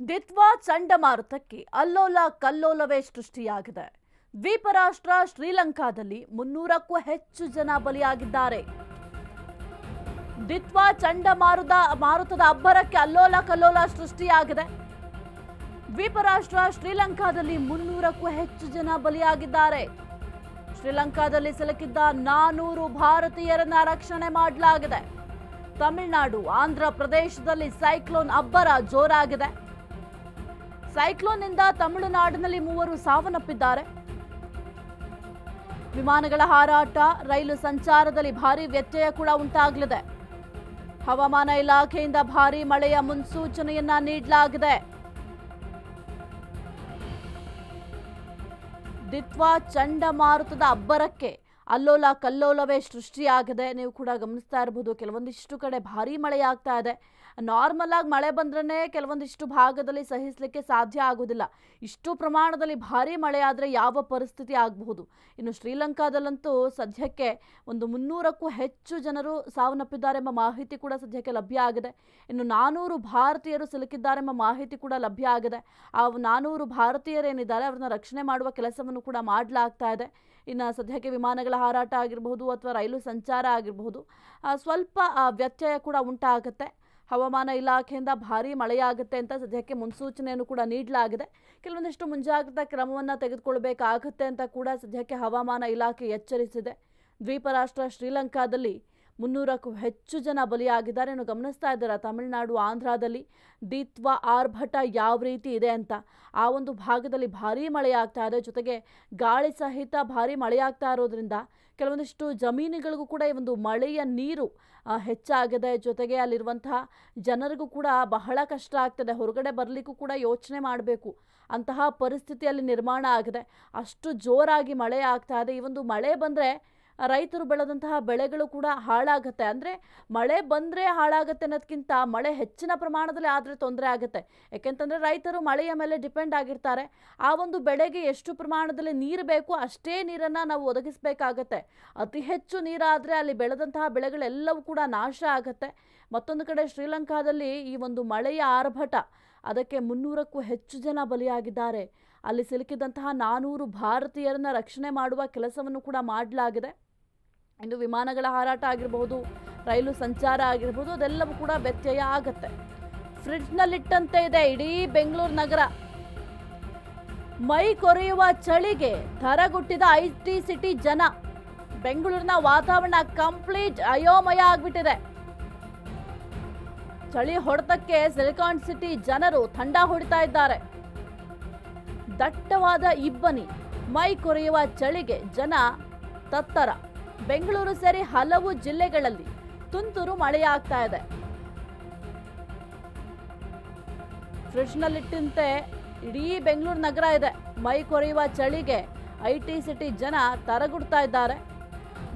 ದಿತ್ವಾ ಚಂಡಮಾರುತಕ್ಕೆ ಅಲ್ಲೋಲ ಕಲ್ಲೋಲವೇ ಸೃಷ್ಟಿಯಾಗಿದೆ. ದ್ವೀಪ ರಾಷ್ಟ್ರ ಶ್ರೀಲಂಕಾದಲ್ಲಿ ಮುನ್ನೂರಕ್ಕೂ ಹೆಚ್ಚು ಜನ ಬಲಿಯಾಗಿದ್ದಾರೆ. ದಿತ್ವಾ ಚಂಡಮಾರುತ, ಮಾರುತದ ಅಬ್ಬರಕ್ಕೆ ಅಲ್ಲೋಲ ಕಲ್ಲೋಲ ಸೃಷ್ಟಿಯಾಗಿದೆ. ದ್ವೀಪ ರಾಷ್ಟ್ರ ಶ್ರೀಲಂಕಾದಲ್ಲಿ ಮುನ್ನೂರಕ್ಕೂ ಹೆಚ್ಚು ಜನ ಬಲಿಯಾಗಿದ್ದಾರೆ. ಶ್ರೀಲಂಕಾದಲ್ಲಿ ಸಿಲುಕಿದ್ದ ನಾನೂರು ಭಾರತೀಯರನ್ನ ರಕ್ಷಣೆ ಮಾಡಲಾಗಿದೆ. ತಮಿಳುನಾಡು, ಆಂಧ್ರ ಪ್ರದೇಶದಲ್ಲಿ ಸೈಕ್ಲೋನ್ ಅಬ್ಬರ ಜೋರಾಗಿದೆ. ಸೈಕ್ಲೋನ್ನಿಂದ ತಮಿಳುನಾಡಿನಲ್ಲಿ ಮೂವರು ಸಾವನ್ನಪ್ಪಿದ್ದಾರೆ. ವಿಮಾನಗಳ ಹಾರಾಟ, ರೈಲು ಸಂಚಾರದಲ್ಲಿ ಭಾರಿ ವ್ಯತ್ಯಯ ಕೂಡ ಉಂಟಾಗಲಿದೆ. ಹವಾಮಾನ ಇಲಾಖೆಯಿಂದ ಭಾರಿ ಮಳೆಯ ಮುನ್ಸೂಚನೆಯನ್ನ ನೀಡಲಾಗಿದೆ. ದಿತ್ವಾ ಚಂಡಮಾರುತದ ಅಬ್ಬರಕ್ಕೆ ಅಲ್ಲೋಲ ಕಲ್ಲೋಲವೇ ಸೃಷ್ಟಿಯಾಗಿದೆ. ನೀವು ಕೂಡ ಗಮನಿಸ್ತಾ ಇರಬಹುದು ಕೆಲವೊಂದಿಷ್ಟು ಕಡೆ ಭಾರಿ ಮಳೆಯಾಗ್ತಾ ಇದೆ. ನಾರ್ಮಲ್ ಆಗಿ ಮಳೆ ಬಂದ್ರೆ ಕೆಲವೊಂದಿಷ್ಟು ಭಾಗದಲ್ಲಿ ಸಹಿಸಲಿಕ್ಕೆ ಸಾಧ್ಯ ಆಗೋದಿಲ್ಲ ಇಷ್ಟು ಪ್ರಮಾಣದಲ್ಲಿ ಭಾರಿ ಮಳೆ ಆದರೆ ಯಾವ ಪರಿಸ್ಥಿತಿ ಆಗಬಹುದು? ಇನ್ನು ಶ್ರೀಲಂಕಾದಲ್ಲಂತೂ ಸದ್ಯಕ್ಕೆ ಒಂದು ಮುನ್ನೂರಕ್ಕೂ ಹೆಚ್ಚು ಜನರು ಸಾವನ್ನಪ್ಪಿದ್ದಾರೆಂಬ ಮಾಹಿತಿ ಕೂಡ ಸದ್ಯಕ್ಕೆ ಲಭ್ಯ ಆಗಿದೆ. ಇನ್ನು ನಾನೂರು ಭಾರತೀಯರು ಸಿಲುಕಿದ್ದಾರೆ ಎಂಬ ಮಾಹಿತಿ ಕೂಡ ಲಭ್ಯ ಆಗಿದೆ. ಆ ನಾನೂರು ಭಾರತೀಯರೇನಿದ್ದಾರೆ ಅವ್ರನ್ನ ರಕ್ಷಣೆ ಮಾಡುವ ಕೆಲಸವನ್ನು ಕೂಡ ಮಾಡಲಾಗ್ತಾ ಇದೆ. ಇನ್ನು ಸದ್ಯಕ್ಕೆ ವಿಮಾನಗಳ ಹಾರಾಟ ಆಗಿರಬಹುದು ಅಥವಾ ರೈಲು ಸಂಚಾರ ಆಗಿರಬಹುದು ಸ್ವಲ್ಪ ವ್ಯತ್ಯಯ ಕೂಡ ಉಂಟಾಗುತ್ತೆ. ಹವಾಮಾನ ಇಲಾಖೆಯಿಂದ ಭಾರಿ ಮಳೆಯಾಗುತ್ತೆ ಅಂತ ಸದ್ಯಕ್ಕೆ ಮುನ್ಸೂಚನೆಯನ್ನು ಕೂಡ ನೀಡಲಾಗಿದೆ. ಕೆಲವೊಂದಿಷ್ಟು ಮುಂಜಾಗ್ರತಾ ಕ್ರಮವನ್ನು ತೆಗೆದುಕೊಳ್ಬೇಕಾಗುತ್ತೆ ಅಂತ ಕೂಡ ಸದ್ಯಕ್ಕೆ ಹವಾಮಾನ ಇಲಾಖೆ ಎಚ್ಚರಿಸಿದೆ. ದ್ವೀಪ ರಾಷ್ಟ್ರ ಶ್ರೀಲಂಕಾದಲ್ಲಿ ಮುನ್ನೂರಕ್ಕೂ ಹೆಚ್ಚು ಜನ ಬಲಿಯಾಗಿದ್ದಾರೆ. ಎಂದು ಗಮನಿಸ್ತಾ ಇದ್ದಾರೆ, ತಮಿಳುನಾಡು, ಆಂಧ್ರದಲ್ಲಿ ದೀತ್ವ ಆರ್ಭಟ ಯಾವ ರೀತಿ ಇದೆ ಅಂತ. ಆ ಒಂದು ಭಾಗದಲ್ಲಿ ಭಾರೀ ಮಳೆಯಾಗ್ತಾ ಇದೆ. ಜೊತೆಗೆ ಗಾಳಿ ಸಹಿತ ಭಾರೀ ಮಳೆಯಾಗ್ತಾ ಇರೋದ್ರಿಂದ ಕೆಲವೊಂದಿಷ್ಟು ಜಮೀನುಗಳಿಗೂ ಕೂಡ ಈ ಒಂದು ಮಳೆಯ ನೀರು ಹೆಚ್ಚಾಗಿದೆ. ಜೊತೆಗೆ ಅಲ್ಲಿರುವಂತಹ ಜನರಿಗೂ ಕೂಡ ಬಹಳ ಕಷ್ಟ ಆಗ್ತದೆ. ಹೊರಗಡೆ ಬರಲಿಕ್ಕೂ ಕೂಡ ಯೋಚನೆ ಮಾಡಬೇಕು. ಅಂತಹ ಪರಿಸ್ಥಿತಿಯಲ್ಲಿ ನಿರ್ಮಾಣ ಆಗಿದೆ. ಅಷ್ಟು ಜೋರಾಗಿ ಮಳೆ ಆಗ್ತಾ ಇದೆ. ಈ ಒಂದು ಮಳೆ ಬಂದರೆ ರೈತರು ಬೆಳೆದಂತಹ ಬೆಳೆಗಳು ಕೂಡ ಹಾಳಾಗುತ್ತೆ. ಅಂದರೆ ಮಳೆ ಬಂದರೆ ಹಾಳಾಗುತ್ತೆ ಅನ್ನೋದಕ್ಕಿಂತ ಮಳೆ ಹೆಚ್ಚಿನ ಪ್ರಮಾಣದಲ್ಲಿ ಆದರೆ ತೊಂದರೆ ಆಗುತ್ತೆ. ಯಾಕೆಂತಂದರೆ ರೈತರು ಮಳೆಯ ಮೇಲೆ ಡಿಪೆಂಡ್ ಆಗಿರ್ತಾರೆ. ಆ ಒಂದು ಬೆಳೆಗೆ ಎಷ್ಟು ಪ್ರಮಾಣದಲ್ಲಿ ನೀರು ಬೇಕು ಅಷ್ಟೇ ನೀರನ್ನು ನಾವು ಒದಗಿಸಬೇಕಾಗತ್ತೆ. ಅತಿ ಹೆಚ್ಚು ನೀರಾದರೆ ಅಲ್ಲಿ ಬೆಳೆದಂತಹ ಬೆಳೆಗಳೆಲ್ಲವೂ ಕೂಡ ನಾಶ ಆಗುತ್ತೆ. ಮತ್ತೊಂದು ಕಡೆ ಶ್ರೀಲಂಕಾದಲ್ಲಿ ಈ ಒಂದು ಮಳೆಯ ಆರ್ಭಟ, ಅದಕ್ಕೆ ಮುನ್ನೂರಕ್ಕೂ ಹೆಚ್ಚು ಜನ ಬಲಿಯಾಗಿದ್ದಾರೆ. ಅಲ್ಲಿ ಸಿಲುಕಿದಂತಹ ನಾನೂರು ಭಾರತೀಯರನ್ನ ರಕ್ಷಣೆ ಮಾಡುವ ಕೆಲಸವನ್ನು ಕೂಡ ಮಾಡಲಾಗಿದೆ. ಇನ್ನು ವಿಮಾನಗಳ ಹಾರಾಟ ಆಗಿರಬಹುದು ರೈಲು ಸಂಚಾರ ಆಗಿರ್ಬೋದು, ಅದೆಲ್ಲವೂ ಕೂಡ ವ್ಯತ್ಯಯ ಆಗುತ್ತೆ. ಫ್ರಿಡ್ಜ್ನಲ್ಲಿಟ್ಟಂತೆ ಇದೆ ಇಡೀ ಬೆಂಗಳೂರು ನಗರ. ಮೈ ಕೊರೆಯುವ ಚಳಿಗೆ ಧರಗುಟ್ಟಿದ ಐ ಟಿ ಸಿಟಿ ಜನ. ಬೆಂಗಳೂರಿನ ವಾತಾವರಣ ಕಂಪ್ಲೀಟ್ ಅಯೋಮಯ ಆಗ್ಬಿಟ್ಟಿದೆ. ಚಳಿ ಹೊಡೆತಕ್ಕೆ ಸಿಲಿಕಾನ್ ಸಿಟಿ ಜನರು ಥಂಡ ಹೊಡಿತಾ ಇದ್ದಾರೆ. ದಟ್ಟವಾದ ಇಬ್ಬನಿ, ಮೈ ಕೊರೆಯುವ ಚಳಿಗೆ ಜನ ತತ್ತರ. ಬೆಂಗಳೂರು ಸೇರಿ ಹಲವು ಜಿಲ್ಲೆಗಳಲ್ಲಿ ತುಂತುರು ಮಳೆಯಾಗ್ತಾ ಇದೆ. ಫ್ರಿಡ್ಜ್ನಲ್ಲಿಟ್ಟಂತೆ ಇಡೀ ಬೆಂಗಳೂರು ನಗರ ಇದೆ. ಮೈ ಕೊರೆಯುವ ಚಳಿಗೆ ಐ ಟಿ ಸಿಟಿ ಜನ ತರಗುಡ್ತಾ ಇದ್ದಾರೆ.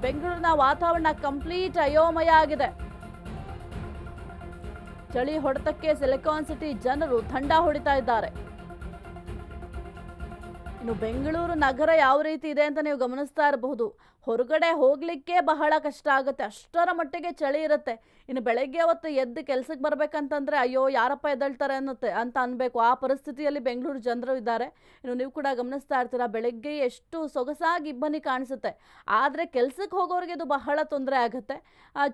ಬೆಂಗಳೂರಿನ ವಾತಾವರಣ ಕಂಪ್ಲೀಟ್ ಅಯೋಮಯ ಆಗಿದೆ. ಚಳಿ ಹೊಡೆತಕ್ಕೆ ಸಿಲಿಕಾನ್ ಸಿಟಿ ಜನರು ಥಂಡ ಹೊಡಿತಾ ಇದ್ದಾರೆ. ಇನ್ನು ಬೆಂಗಳೂರು ನಗರ ಯಾವ ರೀತಿ ಇದೆ ಅಂತ ನೀವು ಗಮನಿಸ್ತಾ ಇರಬಹುದು. ಹೊರಗಡೆ ಹೋಗಲಿಕ್ಕೆ ಬಹಳ ಕಷ್ಟ ಆಗುತ್ತೆ. ಅಷ್ಟರ ಮಟ್ಟಿಗೆ ಚಳಿ ಇರುತ್ತೆ. ಇನ್ನು ಬೆಳಗ್ಗೆ ಹೊತ್ತು ಎದ್ದು ಕೆಲ್ಸಕ್ಕೆ ಬರಬೇಕಂತಂದರೆ ಅಯ್ಯೋ, ಯಾರಪ್ಪ ಎದಳ್ತಾರೆ ಅನ್ನುತ್ತೆ ಅಂತ ಅನ್ಬೇಕು. ಆ ಪರಿಸ್ಥಿತಿಯಲ್ಲಿ ಬೆಂಗಳೂರು ಜನರು ಇದ್ದಾರೆ. ಇನ್ನು ನೀವು ಕೂಡ ಗಮನಿಸ್ತಾ ಇರ್ತೀರ, ಬೆಳಗ್ಗೆ ಎಷ್ಟು ಸೊಗಸಾಗಿ ಇಬ್ಬನಿ ಕಾಣಿಸುತ್ತೆ. ಆದರೆ ಕೆಲ್ಸಕ್ಕೆ ಹೋಗೋರಿಗೆ ಇದು ಬಹಳ ತೊಂದರೆ ಆಗುತ್ತೆ.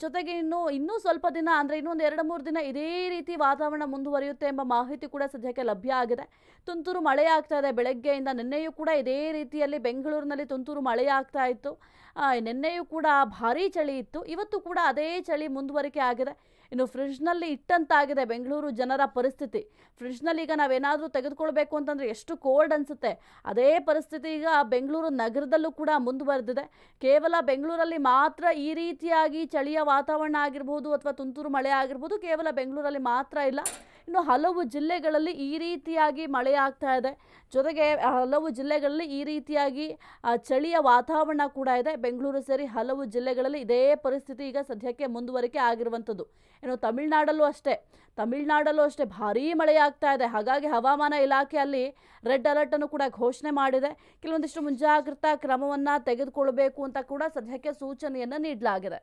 ಜೊತೆಗೆ ಇನ್ನು, ಇನ್ನೂ ಸ್ವಲ್ಪ ದಿನ ಅಂದರೆ ಇನ್ನೊಂದು ಎರಡು ಮೂರು ದಿನ ಇದೇ ರೀತಿ ವಾತಾವರಣ ಮುಂದುವರಿಯುತ್ತೆ ಎಂಬ ಮಾಹಿತಿ ಕೂಡ ಸದ್ಯಕ್ಕೆ ಲಭ್ಯ ಆಗಿದೆ. ತುಂತುರು ಮಳೆ ಆಗ್ತಾ ಇದೆ. ಬೆಳಗ್ಗೆಯಿಂದ ನಿನ್ನೆಯೂ ಕೂಡ ಇದೇ ರೀತಿಯಲ್ಲಿ ಬೆಂಗಳೂರಿನಲ್ಲಿ ತುಂತುರು ಮಳೆ ಆಗ್ತಾ ಇತ್ತು. ನಿನ್ನೆಯೂ ಕೂಡ ಭಾರೀ ಚಳಿ ಇತ್ತು. ಇವತ್ತು ಕೂಡ ಅದೇ ಚಳಿ ಮುಂದುವರಿಕೆ ಆಗಿದೆ. ಇನ್ನು ಫ್ರಿಡ್ಜ್ನಲ್ಲಿ ಇಟ್ಟಂತಾಗಿದೆ ಬೆಂಗಳೂರು ಜನರ ಪರಿಸ್ಥಿತಿ. ಫ್ರಿಡ್ಜ್ನಲ್ಲಿ ಈಗ ನಾವೇನಾದರೂ ತೆಗೆದುಕೊಳ್ಬೇಕು ಅಂತಂದರೆ ಎಷ್ಟು ಕೋಲ್ಡ್ ಅನಿಸುತ್ತೆ. ಅದೇ ಪರಿಸ್ಥಿತಿ ಈಗ ಬೆಂಗಳೂರು ನಗರದಲ್ಲೂ ಕೂಡ ಮುಂದುವರೆದಿದೆ. ಕೇವಲ ಬೆಂಗಳೂರಲ್ಲಿ ಮಾತ್ರ ಈ ರೀತಿಯಾಗಿ ಚಳಿಯ ವಾತಾವರಣ ಆಗಿರ್ಬೋದು ಅಥವಾ ತುಂತುರು ಮಳೆ ಆಗಿರ್ಬೋದು ಕೇವಲ ಬೆಂಗಳೂರಲ್ಲಿ ಮಾತ್ರ ಇಲ್ಲ. ಇನ್ನು ಹಲವು ಜಿಲ್ಲೆಗಳಲ್ಲಿ ಈ ರೀತಿಯಾಗಿ ಮಳೆ ಆಗ್ತಾ ಇದೆ. ಜೊತೆಗೆ ಹಲವು ಜಿಲ್ಲೆಗಳಲ್ಲಿ ಈ ರೀತಿಯಾಗಿ ಚಳಿಯ ವಾತಾವರಣ ಕೂಡ ಇದೆ. ಬೆಂಗಳೂರು ಸೇರಿ ಹಲವು ಜಿಲ್ಲೆಗಳಲ್ಲಿ ಇದೇ ಪರಿಸ್ಥಿತಿ ಈಗ ಸದ್ಯಕ್ಕೆ ಮುಂದುವರಿಕೆ ಆಗಿರುವಂಥದ್ದು. ಇನ್ನು ತಮಿಳುನಾಡಲ್ಲೂ ಅಷ್ಟೇ. ತಮಿಳುನಾಡಲ್ಲೂ ಅಷ್ಟೇ ಭಾರೀ ಮಳೆಯಾಗ್ತಾ ಇದೆ. ಹಾಗಾಗಿ ಹವಾಮಾನ ಇಲಾಖೆಯಲ್ಲಿ ರೆಡ್ ಅಲರ್ಟನ್ನು ಕೂಡ ಘೋಷಣೆ ಮಾಡಿದೆ. ಕೆಲವೊಂದಿಷ್ಟು ಮುಂಜಾಗ್ರತಾ ಕ್ರಮವನ್ನು ತೆಗೆದುಕೊಳ್ಳಬೇಕು ಅಂತ ಕೂಡ ಸದ್ಯಕ್ಕೆ ಸೂಚನೆಯನ್ನು ನೀಡಲಾಗಿದೆ.